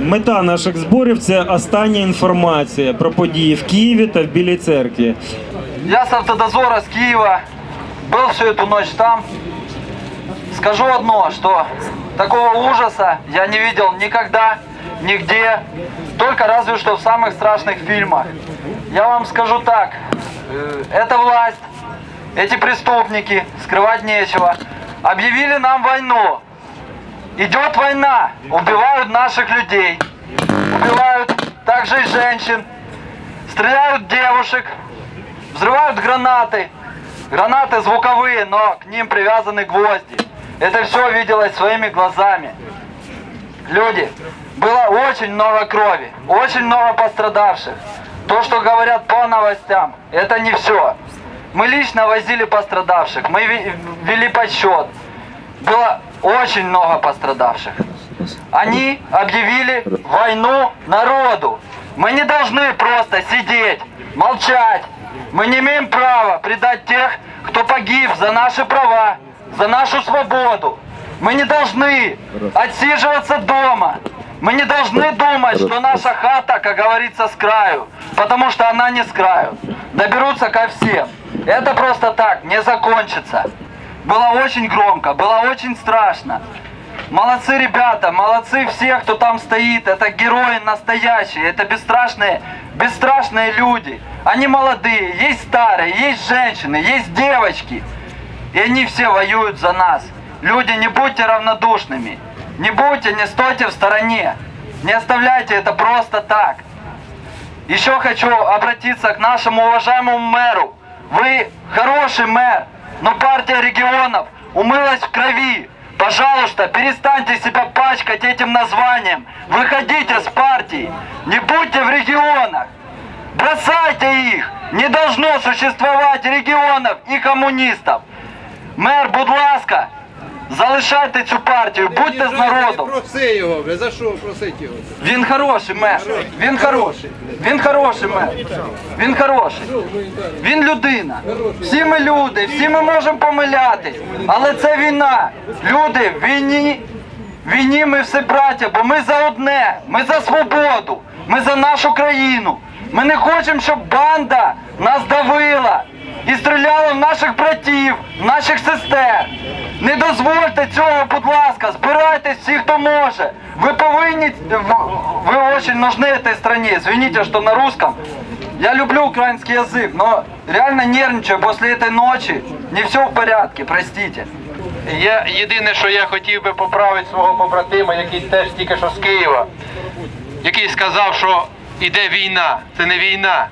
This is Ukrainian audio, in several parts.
Мета наших зборів це остання інформація про події в Києві та в Білій церкві. Я с автодозора с Киева, был всю эту ночь там. Скажу одно, что такого ужаса я не видел никогда, нигде, только разве что в самых страшных фильмах. Я вам скажу так, э, эта власть, эти преступники, скрывать нечего, объявили нам войну. Идет война, убивают наших людей, убивают также и женщин, стреляют девушек, взрывают гранаты. Гранаты звуковые, но к ним привязаны гвозди. Это все виделось своими глазами. Люди, было очень много крови, очень много пострадавших. То, что говорят по новостям, это не все. Мы лично возили пострадавших, мы ве- вели подсчет. Было очень много пострадавших. Они объявили войну народу. Мы не должны просто сидеть, молчать. Мы не имеем права предать тех, кто погиб за наши права, за нашу свободу. Мы не должны отсиживаться дома. Мы не должны думать, что наша хата, как говорится, с краю. Потому что она не с краю. Доберутся ко всем. Это просто так, не закончится. Было очень громко, было очень страшно. Молодцы ребята, молодцы все, кто там стоит. Это герои настоящие, это бесстрашные, бесстрашные люди. Они молодые, есть старые, есть женщины, есть девочки. И они все воюют за нас. Люди, не будьте равнодушными. Не будьте, не стойте в стороне. Не оставляйте это просто так. Еще хочу обратиться к нашему уважаемому мэру. Вы хороший мэр, но партия регионов умылась в крови. Пожалуйста, перестаньте себя пачкать этим названием. Выходите с партии. Не будьте в регионах. Бросайте их. Не должно существовать регионов и коммунистов. Мер, будь ласка, залишайте цю партію, будьте з народом. Проси його, бля, за що просить його? Він хороший мер. Він хороший. Він хороший мер. Він хороший. Він людина. Всі ми люди, всі ми можемо помилятись. Але це війна. Люди, в війні. В війні ми всі браття, бо ми за одне, ми за свободу, ми за нашу країну. Ми не хочемо, щоб банда нас давила і стріляла в наших братів, в наших сестер. Не дозвольте цього, будь ласка, збирайтесь всі, хто може. Ви повинні, в- вы очень нужны этой стране. Извините, что на русском. Я люблю украинский язык, но реально нервничаю после этой ночи. Не все в порядке, простите. Я єдине, що я хотів би поправити свого побратима, який теж тільки що з Києва, який сказав, що іде війна. Це не війна.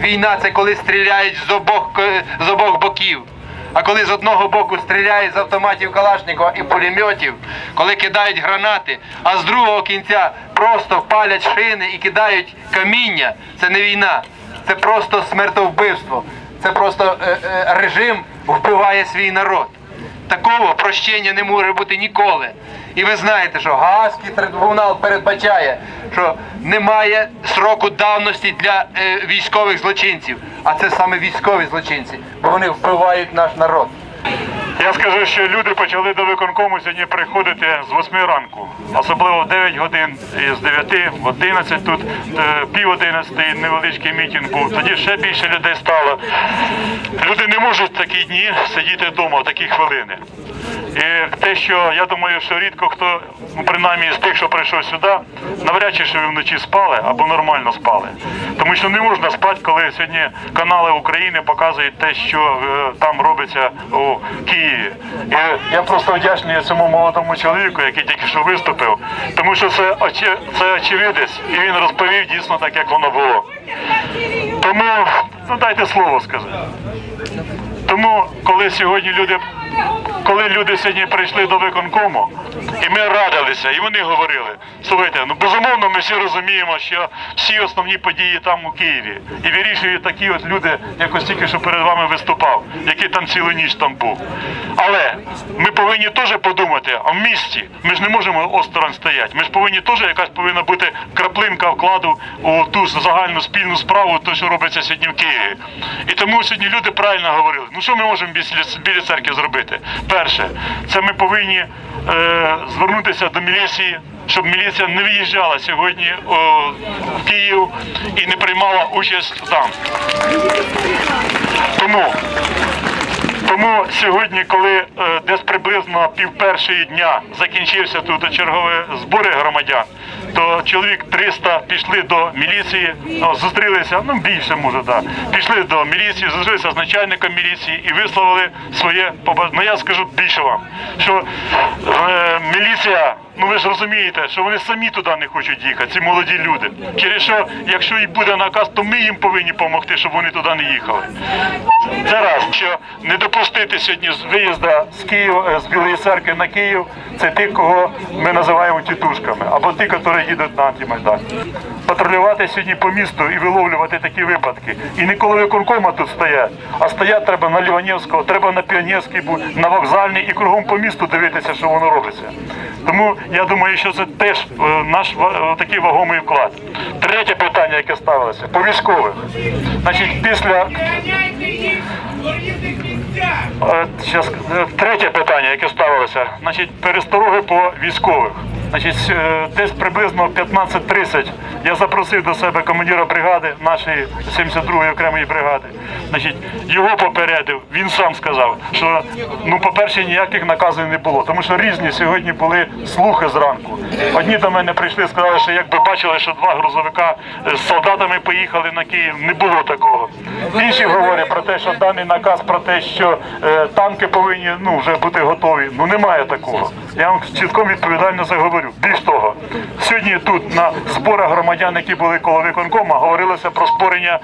Війна це коли стріляють з обох, ко- з обох боків. А коли з одного боку стріляють з автоматів Калашникова і пулеметів, коли кидають гранати, а з другого кінця просто палять шини і кидають каміння, це не війна, це просто смертовбивство. Це просто е, е, режим вбиває свій народ. Такого прощення не може бути ніколи. І ви знаєте, що Гаазький трибунал передбачає, що немає сроку давності для е, військових злочинців, а це саме військові злочинці, бо вони вбивають наш народ. Я скажу, що люди почали до виконкому сьогодні приходити з 8 ранку, особливо в 9 годин, з 9 в 11 тут е, пів 11 невеличкий мітинг був. Тоді ще більше людей стало. Люди не можуть в такі дні сидіти вдома в такі хвилини. І те, що я думаю, що рідко хто, ну принаймні з тих, що прийшов сюди, навряд чи що ви вночі спали або нормально спали. Тому що не можна спати, коли сьогодні канали України показують те, що е, там робиться у Києві. І я просто вдячний цьому молодому чоловіку, який тільки що виступив, тому що це, це очевидець, і він розповів дійсно так, як воно було. Тому ну дайте слово сказати. Тому, коли сьогодні люди, коли люди сьогодні прийшли до виконкому, і ми радилися, і вони говорили, слухайте, ну безумовно, ми всі розуміємо, що всі основні події там у Києві і вирішують такі от люди, як ось тільки що перед вами виступав, який там цілу ніч там був. Але ми повинні теж подумати, а в місті ми ж не можемо осторонь стояти. Ми ж повинні теж якась повинна бути краплинка вкладу у ту загальну спільну справу, то що робиться сьогодні в Києві. І тому сьогодні люди правильно говорили. Ну що ми можемо біля церкви зробити? Перше, це ми повинні е, звернутися до міліції, щоб міліція не виїжджала сьогодні о, в Київ і не приймала участь там. Тому тому сьогодні, коли е, десь приблизно пів першої дня закінчився тут чергові збори громадян, то чоловік 300 пішли до міліції, ну, зустрілися, ну більше може, да, пішли до міліції, зустрілися з начальником міліції і висловили своє побажання. Ну я скажу більше вам, що е, міліція, ну ви ж розумієте, що вони самі туди не хочуть їхати, ці молоді люди. Через що, якщо і буде наказ, то ми їм повинні допомогти, щоб вони туди не їхали. Це раз, що не допустити сьогодні з виїзду з Києва, з Білої церкви на Київ, це ті, кого ми називаємо тітушками, або ті, які їдуть на антимайдан. Патрулювати сьогодні по місту і виловлювати такі випадки. І не коли виконкома тут стоять, а стоять треба на Ліванівського, треба на Піонерський, на вокзальний і кругом по місту дивитися, що воно робиться. Тому я думаю, що це теж е, наш е, такий вагомий вклад. Третє питання, яке ставилося, по військових. Значить, після Е, третє питання, яке ставилося, значить, перестороги по військових. Значить, е, десь приблизно 15.30 я запросив до себе командира бригади, нашої 72-ї окремої бригади. Значить, його попередив, він сам сказав, що ну, по-перше, ніяких наказів не було, тому що різні сьогодні були слухи зранку. Одні до мене прийшли, сказали, що якби бачили, що два грузовика е, з солдатами поїхали на Київ, не було такого. Інші говорять про те, що даний наказ про те, що е, танки повинні ну, вже бути готові. Ну немає такого. Я вам чітко відповідально заговорю. Більш того, сьогодні тут на зборах громадян, які були коло виконкома, говорилося про створення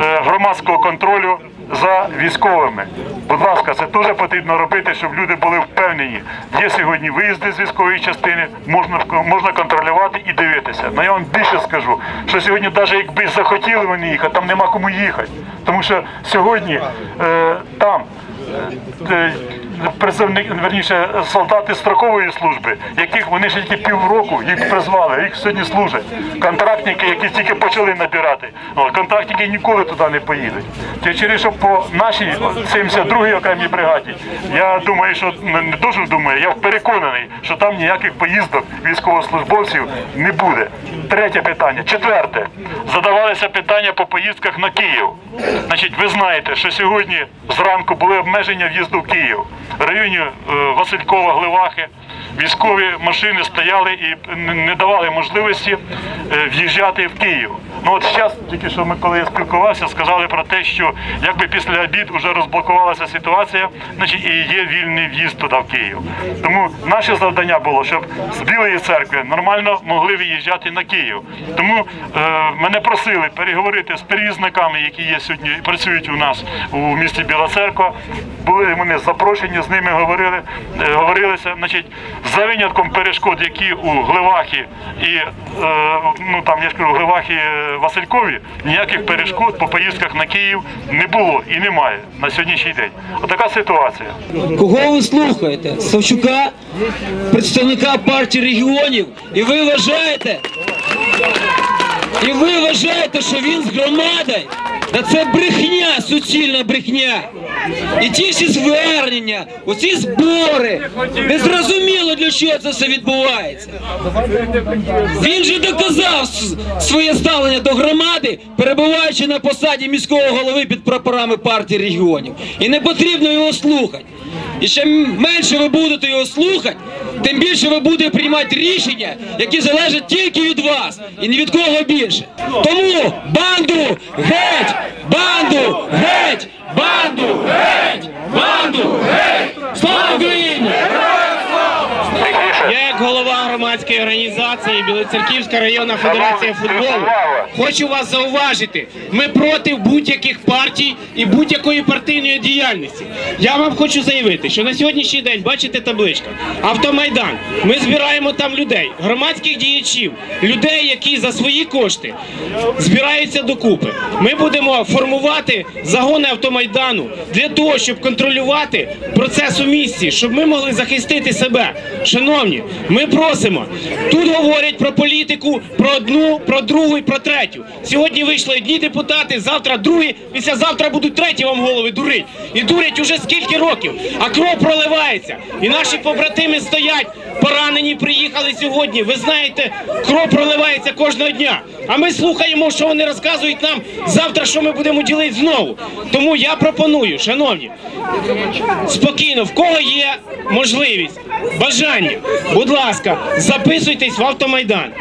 е, громадського контролю за військовими. Будь ласка, це теж потрібно робити, щоб люди були впевнені. Є сьогодні виїзди з військової частини, можна можна контролювати і дивитися. Ну я вам більше скажу, що сьогодні, навіть якби захотіли вони їхати, там нема кому їхати. Тому що сьогодні е, там е, призовник, верніше, солдати строкової служби, яких вони ще тільки півроку їх призвали, їх сьогодні служать. Контрактники, які тільки почали набирати, контрактники ніколи туди не поїдуть. Це через що по нашій 72-й окремій бригаді, я думаю, що не дуже думаю, я переконаний, що там ніяких поїздок військовослужбовців не буде. Третє питання. Четверте. Задавалися питання по поїздках на Київ. Значить, ви знаєте, що сьогодні зранку були обмеження в'їзду в Київ. Районі е, Василькова, Гливахи військові машини стояли і не- не давали можливості е, в'їжджати в Київ. Ну от зараз, тільки що ми коли я спілкувався, сказали про те, що якби після обід вже розблокувалася ситуація, значить і є вільний в'їзд туди в Київ. Тому наше завдання було, щоб з Білої церкви нормально могли виїжджати на Київ. Тому е, мене просили переговорити з перевізниками, які є сьогодні і працюють у нас у місті Біла Церква. Були вони запрошені, з ними говорили, е, говорилися. Значить, за винятком перешкод, які у Гливахі і е, ну там я ж кажу, Гливахі е, Василькові, ніяких перешкод по поїздках на Київ не було і немає на сьогоднішній день. Отака ситуація. Кого ви слухаєте? Савчука, представника партії регіонів, і ви вважаєте, і ви вважаєте, що він з громадою? Та це брехня, суцільна брехня. І ті всі звернення, оці збори. Незрозуміло, для чого це все відбувається. Він же доказав своє ставлення до громади, перебуваючи на посаді міського голови під прапорами партії регіонів. І не потрібно його слухати. І чим менше ви будете його слухати, тим більше ви будете приймати рішення, які залежать тільки від вас і ні від кого більше. Тому банду геть! Банду геть! Банду геть! Банду геть! Слава Україні! Як голова громадської організації Білоцерківська районна федерація футболу хочу вас зауважити. Ми проти будь-яких партій і будь-якої партійної діяльності. Я вам хочу заявити, що на сьогоднішній день бачите табличка Автомайдан. Ми збираємо там людей, громадських діячів, людей, які за свої кошти збираються докупи. Ми будемо формувати загони автомайдану для того, щоб контролювати процес у місті, щоб ми могли захистити себе. Шановні, ми просимо тема. Тут говорять про політику, про одну, про другу і про третю. Сьогодні вийшли одні депутати, завтра другі, післязавтра будуть треті вам голови дурить. І дурять уже скільки років, а кров проливається. І наші побратими стоять, поранені приїхали сьогодні. Ви знаєте, кров проливається кожного дня. А ми слухаємо, що вони розказують нам завтра, що ми будемо ділити знову. Тому я пропоную, шановні, спокійно, в кого є можливість, бажання, будь ласка, записуйтесь в автомайдан.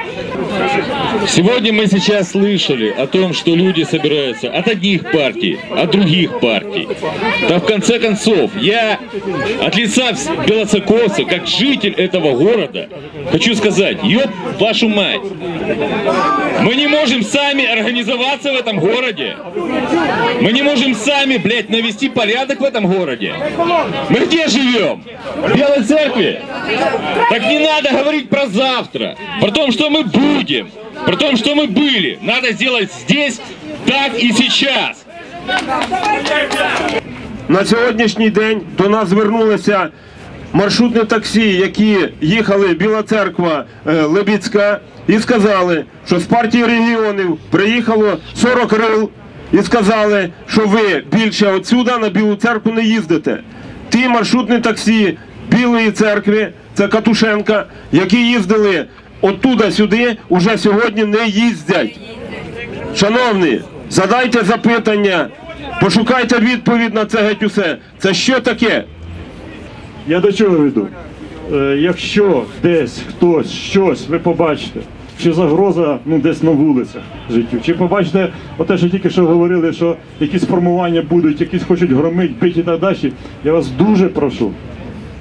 Сегодня мы сейчас слышали о том, что люди собираются от одних партий, от других партий. Да в конце концов, я от лица белоцерковцев, как житель этого города, хочу сказать, ёб вашу мать, мы не можем сами организоваться в этом городе. Мы не можем сами, блядь, навести порядок в этом городе. Мы где живем? В Белой церкви? Так не надо говорить про завтра, про то, что мы будем, про то, что мы были. Надо сделать здесь, так и сейчас. На сьогоднішній день до нас звернулися маршрутні таксі, які їхали Біла Церква е, Лебідська, і сказали, що з партії регіонів приїхало 40 рил і сказали, що ви більше отсюда на Білу церкву не їздите. Ті маршрутні таксі Білої церкви, це Катушенка, які їздили оттуда сюди, уже сьогодні не їздять. Шановні, задайте запитання, пошукайте відповідь на це геть усе. Це що таке? Я до чого веду? Е, якщо десь хтось щось ви побачите, чи загроза ну, десь на вулицях життю, чи побачите оте, що тільки що говорили, що якісь формування будуть, якісь хочуть громити, бити і так далі, я вас дуже прошу,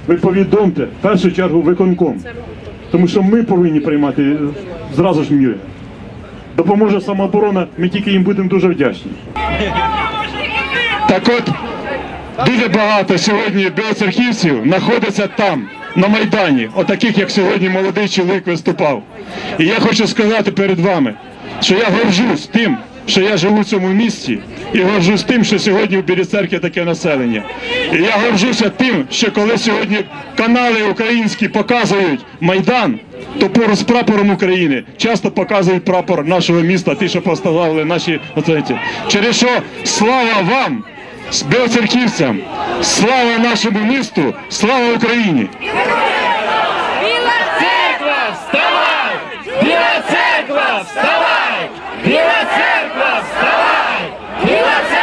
ви повідомте в першу чергу виконком. Тому що ми повинні приймати зразу ж міри. Допоможе самооборона, ми тільки їм будемо дуже вдячні. Так от дуже багато сьогодні білоцерківців знаходиться там, на Майдані, отаких, як сьогодні молодий чоловік виступав. І я хочу сказати перед вами, що я горжусь тим, що я живу в цьому місті, і горжусь тим, що сьогодні в Білій церкві таке населення. І я горжуся тим, що коли сьогодні канали українські показують Майдан, то поруч з прапором України часто показують прапор нашого міста, ті, що поставили наші оцеті. Через що слава вам, з білоцерківцям, слава нашому місту, слава Україні! Церква, вставай! Біла церква, вставай! Біла церква! USA!